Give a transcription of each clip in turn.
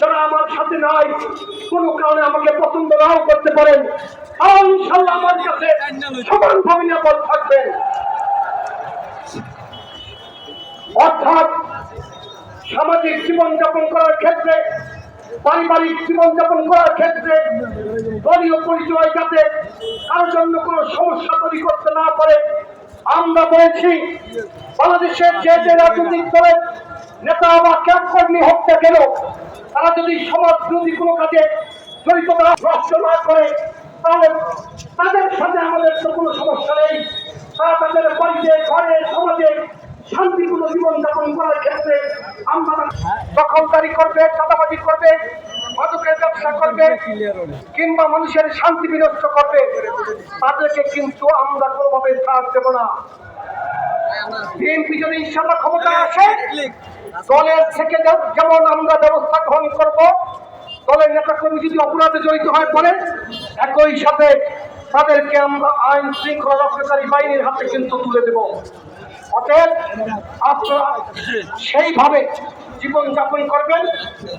যারা আমার সাথে নাই, কোনো কারণে আমাকে পছন্দ নাও করতে পারেন। আমার কাছে নিরাপদ থাকবেন অর্থাৎ সামাজিক করার ক্ষেত্রে, পারিবারিক জীবনযাপন করার ক্ষেত্রে, দলীয় পরিচয় যাতে কারোর জন্য কোনো সমস্যা তৈরি করতে না পারে, আমরা বলেছি, বাংলাদেশের যে যে রাজনৈতিক দলের নেতা বা ক্যাম্প কর্মী হোক না কেন তারা যদি সমাজ বিরোধী কোনো কাজে জড়িত তারা নষ্ট না করে, তাহলে তাদের সাথে আমাদের তো কোনো সমস্যা নেই। তারা তাদের বাড়িতে, ঘরে, সমাজে শান্তিপূর্ণ জীবনযাপন করার ক্ষেত্রে আমরা দখলদারি করবে, চাঁদাবাজি করবে, মাদকের ব্যবসা করবে, কিংবা মানুষের শান্তি বিনষ্ট করবে। তাদেরকে কিন্তু আমরা কোনোভাবে ছাড় দেব না। বিএনপি যদি ইনশাল্লাহ ক্ষমতা আসে দলের থেকে যেমন আমরা ব্যবস্থা গ্রহণ করব, দলের নেতা কর্মী যদি অপরাধে জড়িত হয় পড়ে, একই সাথে তাদেরকে আমরা আইন শৃঙ্খলা রক্ষাকারী বাহিনীর হাতে কিন্তু তুলে দেব। অতএব আপনারা সেইভাবে জীবন যাপন করবেন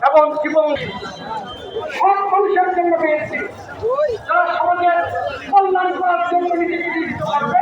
এবং জীবন সব মানুষের জন্য পেয়েছি। যারা সমাজের কল্যাণ করার জন্য নিজেকে করবে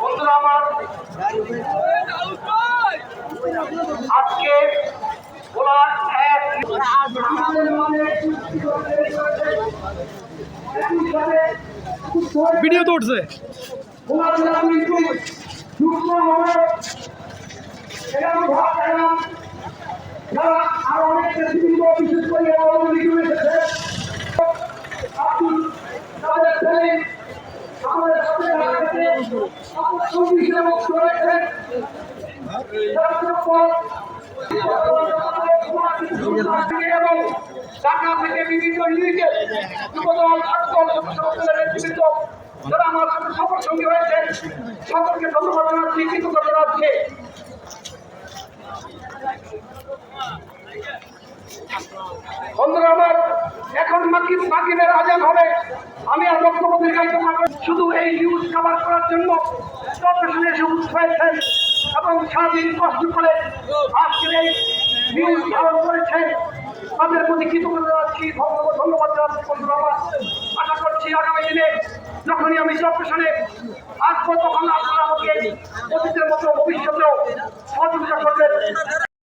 বন্ধুরা আমার আজকে ওরা এক ভিডিও তো উঠছে। আরও অনেক বিশেষ করে আওয়ামী লীগ রয়েছে আব্দুল কাদের সেলিম আমাদের সাথে রাখতে আমাদের সঙ্গী হিসেবে বক্তব্য রয়েছেন এবং ঢাকা থেকে বিভিন্ন ইউনিটের যুবদল, ছাত্রদল সমস্ত নেতৃবৃন্দ যারা আমার সফর সঙ্গী হয়েছেন সকলকে ধন্যবাদ জানাচ্ছি, কৃতজ্ঞতা জানাচ্ছি বন্ধুরা আমার এখন মাকিব আজান হবে আমি আর বক্তব্য দীর্ঘায়িত করব শুধু এই নিউজ কভার করার জন্য এসে উপস্থিত হয়েছেন এবং সারাদিন কষ্ট করে আজকের এই নিউজ ধারণ করেছেন। তাদের প্রতি কৃতজ্ঞতা জানাচ্ছি ধন্যবাদ জানাচ্ছি, বন্ধুরা আমার। আশা করছি আগামী দিনে যখনই আমি প্রফেশনে আসব তখন আপনারা আমাকে অতীতের মতো ভবিষ্যতেও সহযোগিতা করবেন।